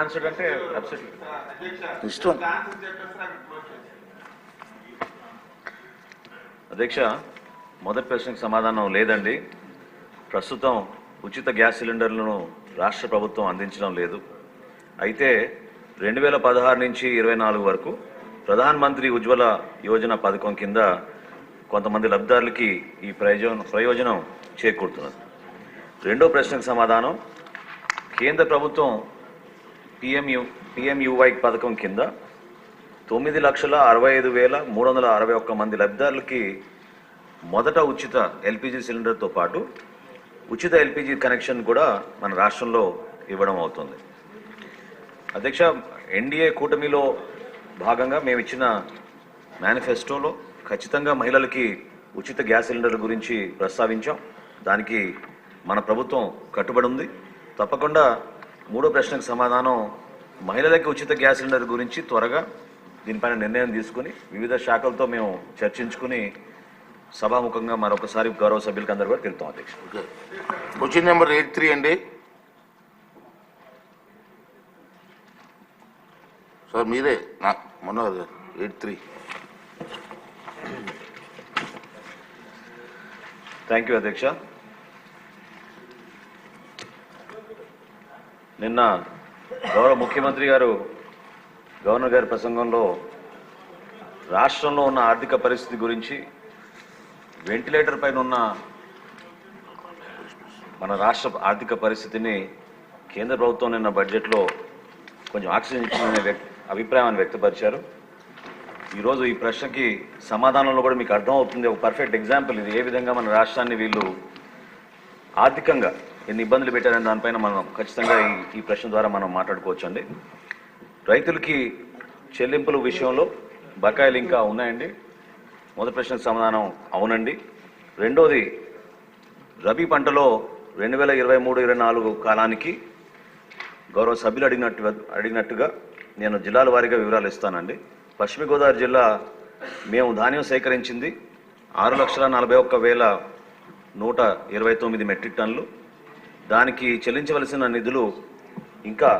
Answered అంటే ఇష్టం అధ్యక్ష మొదటి ప్రశ్నకు సమాధానం లేదండి. ప్రస్తుతం ఉచిత గ్యాస్ సిలిండర్లను రాష్ట్ర ప్రభుత్వం అందించడం లేదు. అయితే రెండు వేల పదహారు నుంచి ఇరవై నాలుగు వరకు ప్రధాన్ మంత్రి ఉజ్వల యోజన పథకం కింద కొంతమంది లబ్ధిదారులకి ఈ ప్రయోజనం ప్రయోజనం చేకూరుతున్నది. రెండో ప్రశ్నకు సమాధానం కేంద్ర ప్రభుత్వం పిఎంయు పిఎంయువై పథకం కింద తొమ్మిది లక్షల అరవై ఐదు వేల మూడు వందల అరవై ఒక్క మంది లబ్ధిదారులకి మొదట ఉచిత ఎల్పిజి సిలిండర్తో పాటు ఉచిత ఎల్పిజి కనెక్షన్ కూడా మన రాష్ట్రంలో ఇవ్వడం అవుతుంది. అధ్యక్ష ఎన్డీఏ కూటమిలో భాగంగా మేము ఇచ్చిన మేనిఫెస్టోలో ఖచ్చితంగా మహిళలకి ఉచిత గ్యాస్ సిలిండర్ల గురించి ప్రస్తావించాం. దానికి మన ప్రభుత్వం కట్టుబడి ఉంది. తప్పకుండా మూడో ప్రశ్నకు సమాధానం మహిళలకి ఉచిత గ్యాస్ సిలిండర్ గురించి త్వరగా దీనిపైన నిర్ణయం తీసుకుని వివిధ శాఖలతో మేము చర్చించుకుని సభాముఖంగా మరొకసారి గౌరవ సభ్యులకి అందరూ కూడా తెలుపుతాం అధ్యక్ష. Okay. Question number eight three అండి. సార్ మీరే. నా మనోహర్ గారు ఎయిట్ త్రీ. థ్యాంక్ యూ అధ్యక్ష. నిన్న గౌరవ ముఖ్యమంత్రి గారు గవర్నర్ గారి ప్రసంగంలో రాష్ట్రంలో ఉన్న ఆర్థిక పరిస్థితి గురించి వెంటిలేటర్ పైన ఉన్న మన రాష్ట్ర ఆర్థిక పరిస్థితిని కేంద్ర ప్రభుత్వం నిన్న బడ్జెట్లో కొంచెం ఆక్సిజన్ ఇచ్చిందనే అభిప్రాయాన్ని వ్యక్తపరిచారు. ఈరోజు ఈ ప్రశ్నకి సమాధానంలో కూడా మీకు అర్థమవుతుంది. ఒక పర్ఫెక్ట్ ఎగ్జాంపుల్ ఇది. ఏ విధంగా మన రాష్ట్రాన్ని వీళ్ళు ఆర్థికంగా ఎన్ని ఇబ్బందులు పెట్టారని దానిపైన మనం ఖచ్చితంగా ఈ ప్రశ్న ద్వారా మనం మాట్లాడుకోవచ్చండి. రైతులకి చెల్లింపుల విషయంలో బకాయిలు ఇంకా ఉన్నాయండి. మొదటి ప్రశ్నకు సమాధానం అవునండి. రెండోది రబీ పంటలో రెండు వేల ఇరవై మూడు ఇరవై నాలుగు కాలానికి గౌరవ సభ్యులు అడిగినట్టు అడిగినట్టుగా నేను జిల్లాల వారీగా వివరాలు ఇస్తానండి. పశ్చిమ గోదావరి జిల్లా మేము ధాన్యం సేకరించింది ఆరు లక్షల నలభై ఒక్క వేల నూట ఇరవై తొమ్మిది మెట్రిక్ టన్నులు. దానికి చెల్లించవలసిన నిధులు ఇంకా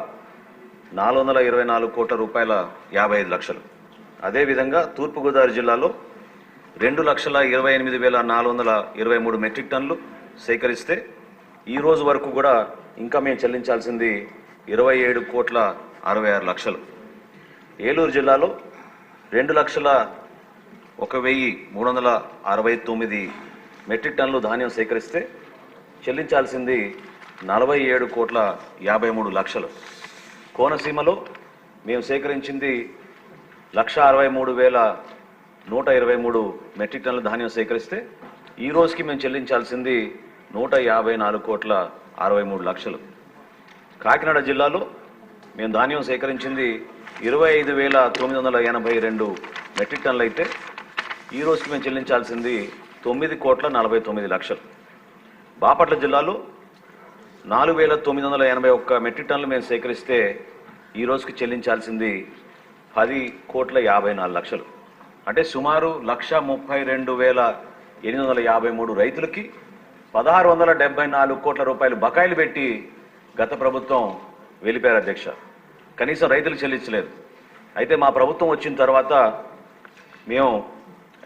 నాలుగు వందల ఇరవై నాలుగు కోట్ల రూపాయల యాభై ఐదు లక్షలు. అదేవిధంగా తూర్పుగోదావరి జిల్లాలో రెండు లక్షల ఇరవై ఎనిమిది వేల నాలుగు వందల ఇరవై మూడు మెట్రిక్ టన్నులు సేకరిస్తే ఈ రోజు వరకు కూడా ఇంకా మేము చెల్లించాల్సింది ఇరవై ఏడు కోట్ల అరవై ఆరు లక్షలు. ఏలూరు జిల్లాలో రెండు లక్షల ఒక వెయ్యి మూడు వందల అరవై తొమ్మిది మెట్రిక్ టన్నులు ధాన్యం సేకరిస్తే చెల్లించాల్సింది నలభై ఏడు కోట్ల యాభై మూడు లక్షలు. కోనసీమలో మేము సేకరించింది లక్ష అరవై మూడు వేల నూట ఇరవై మూడు మెట్రిక్ టన్నుల ధాన్యం సేకరిస్తే ఈ రోజుకి మేము చెల్లించాల్సింది నూట యాభై నాలుగు కోట్ల అరవై మూడు లక్షలు. కాకినాడ జిల్లాలో మేము ధాన్యం సేకరించింది ఇరవై ఐదు వేల తొమ్మిది వందల ఎనభై రెండు మెట్రిక్ టన్నులు అయితే ఈ రోజుకి మేము చెల్లించాల్సింది తొమ్మిది కోట్ల నలభై తొమ్మిది లక్షలు. బాపట్ల జిల్లాలో నాలుగు వేల తొమ్మిది వందల ఎనభై ఒక్క మెట్రిక్ టన్నులు మేము సేకరిస్తే ఈ రోజుకి చెల్లించాల్సింది పది కోట్ల యాభై నాలుగు లక్షలు. అంటే సుమారు లక్ష ముప్పై రెండు వేల ఎనిమిది వందల యాభై మూడు రైతులకి పదహారు వందల డెబ్బై నాలుగు కోట్ల రూపాయలు బకాయిలు పెట్టి గత ప్రభుత్వం వెళ్ళిపోయారు అధ్యక్ష. కనీసం రైతులు చెల్లించలేదు. అయితే మా ప్రభుత్వం వచ్చిన తర్వాత మేము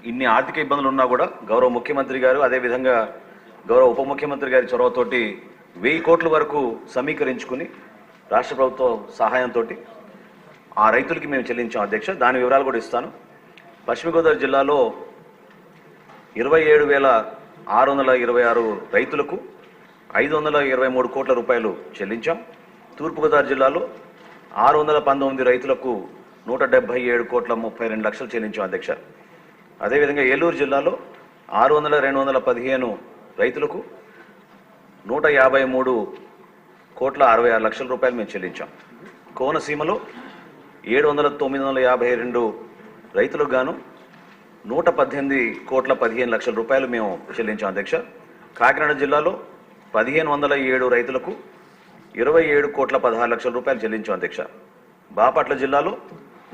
ఇన్ని ఆర్థిక ఇబ్బందులు ఉన్నా కూడా గౌరవ ముఖ్యమంత్రి గారు అదేవిధంగా గౌరవ ఉప ముఖ్యమంత్రి గారి చొరవతోటి వెయ్యి కోట్ల వరకు సమీకరించుకుని రాష్ట్ర ప్రభుత్వం సహాయంతో ఆ రైతులకి మేము చెల్లించాం అధ్యక్ష. దాని వివరాలు కూడా ఇస్తాను. పశ్చిమ గోదావరి జిల్లాలో ఇరవై ఏడు వేల ఆరు వందల ఇరవై ఆరు రైతులకు ఐదు వందల ఇరవై మూడు కోట్ల రూపాయలు చెల్లించాం. తూర్పుగోదావరి జిల్లాలో ఆరు వందల పంతొమ్మిది రైతులకు నూట డెబ్బై ఏడు కోట్ల ముప్పై రెండు లక్షలు చెల్లించాం అధ్యక్ష. అదేవిధంగా ఏలూరు జిల్లాలో ఆరు వందల రెండు వందల పదిహేను రైతులకు నూట యాభై మూడు కోట్ల అరవై ఆరు లక్షల రూపాయలు మేము చెల్లించాం. కోనసీమలో ఏడు వందల తొమ్మిది వందల యాభై రెండు రైతులకు గాను నూట పద్దెనిమిది కోట్ల పదిహేను లక్షల రూపాయలు మేము చెల్లించాం అధ్యక్ష. కాకినాడ జిల్లాలో పదిహేను వందల ఏడు రైతులకు ఇరవై ఏడు కోట్ల పదహారు లక్షల రూపాయలు చెల్లించాం అధ్యక్ష. బాపట్ల జిల్లాలో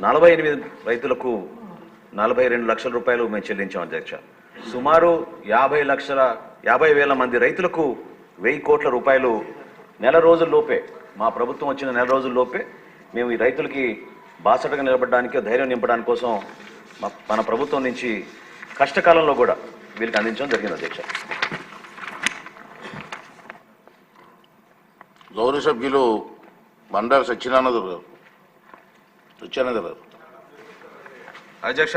నలభై ఎనిమిది రైతులకు నలభై రెండు లక్షల రూపాయలు మేము చెల్లించాం అధ్యక్ష. సుమారు యాభై లక్షల యాభై వేల మంది రైతులకు వెయ్యి కోట్ల రూపాయలు నెల రోజుల్లోపే మా ప్రభుత్వం వచ్చిన నెల రోజుల్లోపే మేము ఈ రైతులకి బాసటగా నిలబడడానికి ధైర్యం నింపడానికి కోసం మా- మన ప్రభుత్వం నుంచి కష్టకాలంలో కూడా వీళ్ళకి అందించడం జరిగింది అధ్యక్ష. గౌరవ సభ్యులు బండారు సత్యనారాయణ గారు సత్యానంద గారు. అధ్యక్ష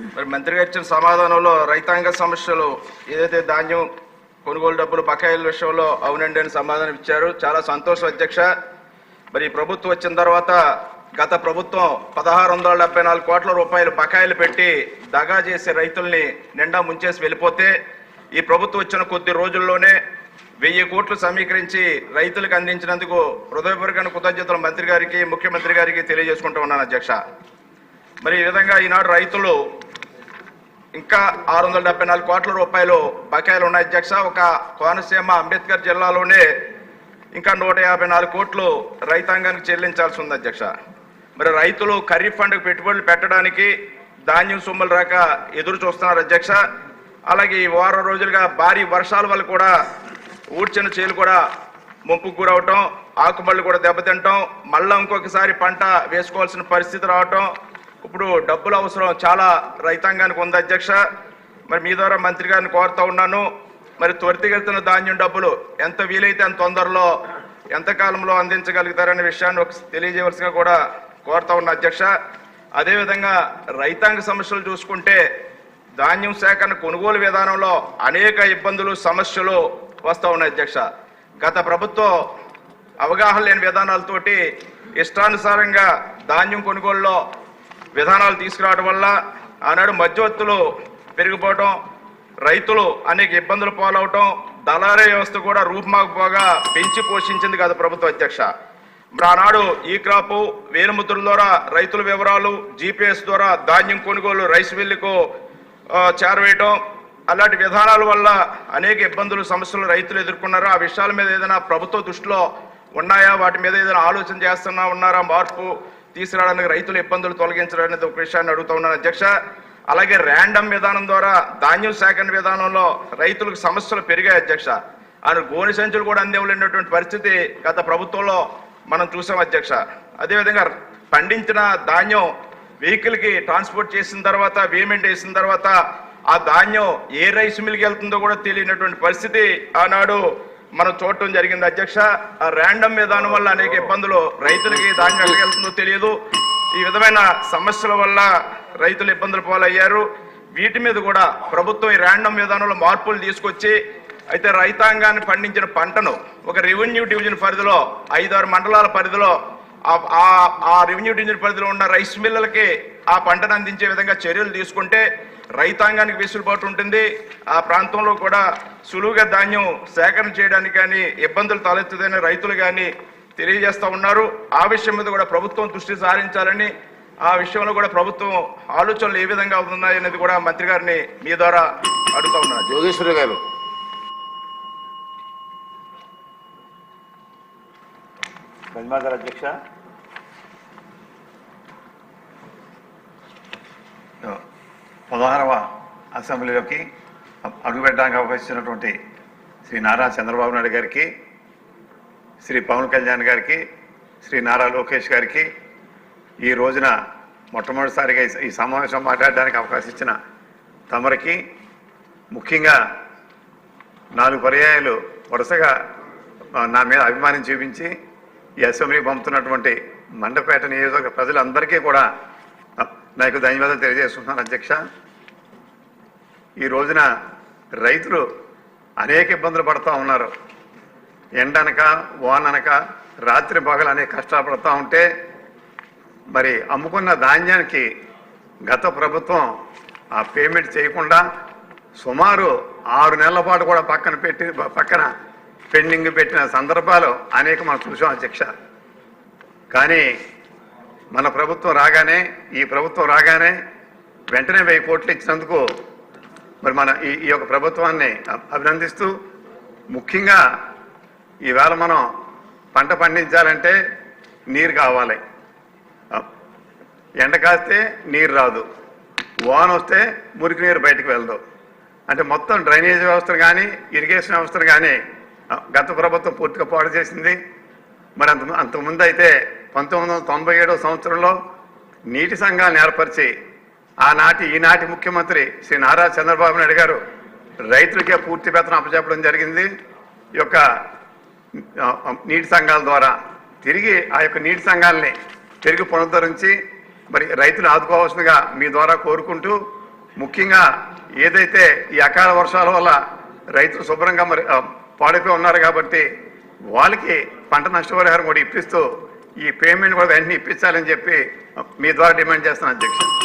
మరి మంత్రి గారు ఇచ్చిన సమాధానంలో రైతాంగ సమస్యలు ఏదైతే ధాన్యం కొనుగోలు డబ్బులు బకాయిల విషయంలో అవునండి అని సమాధానం ఇచ్చారు. చాలా సంతోషం అధ్యక్ష. మరి ప్రభుత్వం వచ్చిన తర్వాత గత ప్రభుత్వం పదహారు వందల డెబ్బై నాలుగు కోట్ల రూపాయలు బకాయిలు పెట్టి దగా చేసే రైతుల్ని నిండా ముంచేసి వెళ్ళిపోతే ఈ ప్రభుత్వం వచ్చిన కొద్ది రోజుల్లోనే వెయ్యి కోట్లు సమీకరించి రైతులకు అందించినందుకు హృదయపూర్వక కృతజ్ఞతలు మంత్రి గారికి ముఖ్యమంత్రి గారికి తెలియజేసుకుంటూ ఉన్నాను అధ్యక్ష. మరి ఈ విధంగా ఈనాడు రైతులు ఇంకా ఆరు వందల డెబ్బై నాలుగు కోట్ల రూపాయలు బకాయిలు ఉన్నాయి అధ్యక్ష. ఒక కోనసీమ అంబేద్కర్ జిల్లాలోనే ఇంకా నూట యాభై నాలుగు కోట్లు రైతాంగానికి చెల్లించాల్సి ఉంది అధ్యక్ష. మరి రైతులు ఖరీఫ్ ఫండ్కి పెట్టుబడులు పెట్టడానికి ధాన్యం సొమ్ములు రాక ఎదురు చూస్తున్నారు అధ్యక్ష. అలాగే ఈ వారం రోజులుగా భారీ వర్షాల వల్ల కూడా ఊడ్చిన చేలు కూడా ముంపుకు గురవటం ఆకుబళ్ళు కూడా దెబ్బతింటాం మళ్ళీ ఇంకొకసారి పంట వేసుకోవాల్సిన పరిస్థితి రావటం ఇప్పుడు డబ్బులు అవసరం. చాలా రైతాంగానికి ఉంది అధ్యక్ష. మరి మీ ద్వారా మంత్రి గారిని కోరుతా ఉన్నాను. మరి త్వరితగతిన ధాన్యం డబ్బులు ఎంత వీలైతే అంత తొందరలో ఎంత కాలంలో అందించగలుగుతారనే విషయాన్ని ఒక తెలియజేయవలసిగా కూడా కోరుతా ఉన్నా అధ్యక్ష. అదేవిధంగా రైతాంగ సమస్యలు చూసుకుంటే ధాన్యం సేకరణ కొనుగోలు విధానంలో అనేక ఇబ్బందులు సమస్యలు వస్తూ ఉన్నాయి అధ్యక్ష. గత ప్రభుత్వం అవగాహన లేని విధానాలతోటి ఇష్టానుసారంగా ధాన్యం కొనుగోలులో విధానాలు తీసుకురావడం వల్ల ఆనాడు మధ్యవర్తులు పెరిగిపోవటం రైతులు అనేక ఇబ్బందులు పాలవటం దళారీ వ్యవస్థ కూడా రూపుమాకపోగా పెంచి పోషించింది కాదు ప్రభుత్వ అధ్యక్ష. మరి ఆనాడు ఈ క్రాపు వేలుముద్రల ద్వారా రైతుల వివరాలు జీపీఎస్ ద్వారా ధాన్యం కొనుగోలు రైస్ మిల్లుకు చేరవేయటం అలాంటి విధానాల వల్ల అనేక ఇబ్బందులు సమస్యలు రైతులు ఎదుర్కొన్నారు? ఆ విషయాల మీద ఏదైనా ప్రభుత్వ దృష్టిలో ఉన్నాయా? వాటి మీద ఏదైనా ఆలోచన చేస్తున్నా ఉన్నారా? మార్పు తీసుకురావడానికి రైతుల ఇబ్బందులు తొలగించడం అనేది ఒక విషయాన్ని అడుగుతా ఉన్నాను. అధ్యక్ష అలాగే ర్యాండమ్ విధానం ద్వారా ధాన్యం సేకరణ విధానంలో రైతులకు సమస్యలు పెరిగాయి అధ్యక్ష. ఆయన గోని సంచులు కూడా అందేవలేనటువంటి పరిస్థితి గత ప్రభుత్వంలో మనం చూసాం అధ్యక్ష. అదేవిధంగా పండించిన ధాన్యం వెహికల్కి ట్రాన్స్పోర్ట్ చేసిన తర్వాత పేమెంట్ వేసిన తర్వాత ఆ ధాన్యం ఏ రైస్ మిల్కి వెళ్తుందో కూడా తెలియనటువంటి పరిస్థితి ఆనాడు మనం చూడటం జరిగింది. అధ్యక్ష ఆ ర్యాండమ్ విధానం వల్ల అనేక ఇబ్బందులు రైతులకి ధాన్యం వెళ్తుందో తెలియదు. ఈ విధమైన సమస్యల వల్ల రైతులు ఇబ్బందులు పాలయ్యారు. వీటి మీద కూడా ప్రభుత్వం ఈ ర్యాండమ్ విధానంలో మార్పులు తీసుకొచ్చి అయితే రైతాంగాన్ని పండించిన పంటను ఒక రెవెన్యూ డివిజన్ పరిధిలో ఐదారు మండలాల పరిధిలో ఆ- ఆ- ఆ రెవెన్యూ డివిజన్ పరిధిలో ఉన్న రైస్ మిల్లలకి ఆ పంటను అందించే విధంగా చర్యలు తీసుకుంటే రైతాంగానికి వెసులుబాటు ఉంటుంది. ఆ ప్రాంతంలో కూడా సులువుగా ధాన్యం సేకరణ చేయడానికి కానీ ఇబ్బందులు తలెత్తుదని రైతులు కానీ తెలియజేస్తా ఉన్నారు. ఆ విషయం మీద కూడా ప్రభుత్వం దృష్టి సారించాలని ఆ విషయంలో కూడా ప్రభుత్వం ఆలోచనలు ఏ విధంగా ఉన్నాయి అనేది కూడా మంత్రి గారిని మీ ద్వారా అడుగుతా ఉన్నాను యోగేశ్వరి గారు. ధన్యవాదాలు అధ్యక్ష. పదహారవ అసెంబ్లీలోకి అడుగుపెట్టడానికి అవకాశించినటువంటి శ్రీ నారా చంద్రబాబు నాయుడు గారికి శ్రీ పవన్ కళ్యాణ్ గారికి శ్రీ నారా లోకేష్ గారికి ఈ రోజున మొట్టమొదటిసారిగా ఈ- సమావేశం మాట్లాడడానికి అవకాశం ఇచ్చిన తమరికి ముఖ్యంగా నాలుగు పర్యాయాలు వరుసగా నా మీద అభిమానం చూపించి ఈ అసెంబ్లీ పంపుతున్నటువంటి మండపేట నియోజకవర్గ ప్రజలందరికీ కూడా నాకు ధన్యవాదాలు తెలియజేస్తున్నాను అధ్యక్ష. ఈ రోజున రైతులు అనేక ఇబ్బందులు పడుతూ ఉన్నారు. ఎండనక వాననక రాత్రి పగలు అనేక కష్టాలు పడుతూ ఉంటే మరి అమ్ముకున్న ధాన్యానికి గత ప్రభుత్వం ఆ పేమెంట్ చేయకుండా సుమారు ఆరు నెలల పాటు కూడా పక్కన పెట్టి పక్కన పెండింగ్ పెట్టిన సందర్భాలు అనేక మనం చూసాం అధ్యక్ష. కానీ మన ప్రభుత్వం రాగానే ఈ ప్రభుత్వం రాగానే వెంటనే వెయ్యి కోట్లు ఇచ్చినందుకు మరి మన ఈ ఈ యొక్క ప్రభుత్వాన్ని అభినందిస్తూ ముఖ్యంగా ఈవేళ మనం పంట పండించాలంటే నీరు కావాలి. ఎండ కాస్తే నీరు రాదు. వాన వస్తే మురికి నీరు బయటకు వెళ్దు అంటే మొత్తం డ్రైనేజ్ వ్యవస్థను కానీ ఇరిగేషన్ వ్యవస్థను కానీ గత ప్రభుత్వం పూర్తిగా పాడు చేసింది. మరి అంత అంతకుముందు అయితే పంతొమ్మిది వందల తొంభై ఏడవ సంవత్సరంలో నీటి సంఘాలను ఏర్పరిచి ఆనాటి ఈనాటి ముఖ్యమంత్రి శ్రీ నారా చంద్రబాబు నాయుడు గారు రైతులకే పూర్తి వేతనం అప్పచెప్పడం జరిగింది. ఈ యొక్క నీటి సంఘాల ద్వారా తిరిగి ఆ యొక్క నీటి సంఘాలని తిరిగి పునరుద్ధరించి మరి రైతులు ఆదుకోవాల్సిందిగా మీ ద్వారా కోరుకుంటూ ముఖ్యంగా ఏదైతే ఈ అకాల వర్షాల వల్ల రైతులు శుభ్రంగా మరి పాడైపోయి ఉన్నారు కాబట్టి వాళ్ళకి పంట నష్టపరిహారం కూడా ఇప్పిస్తూ ఈ పేమెంట్ కూడా వెంటనే ఇప్పించాలని చెప్పి మీ ద్వారా డిమాండ్ చేస్తున్నాను అధ్యక్ష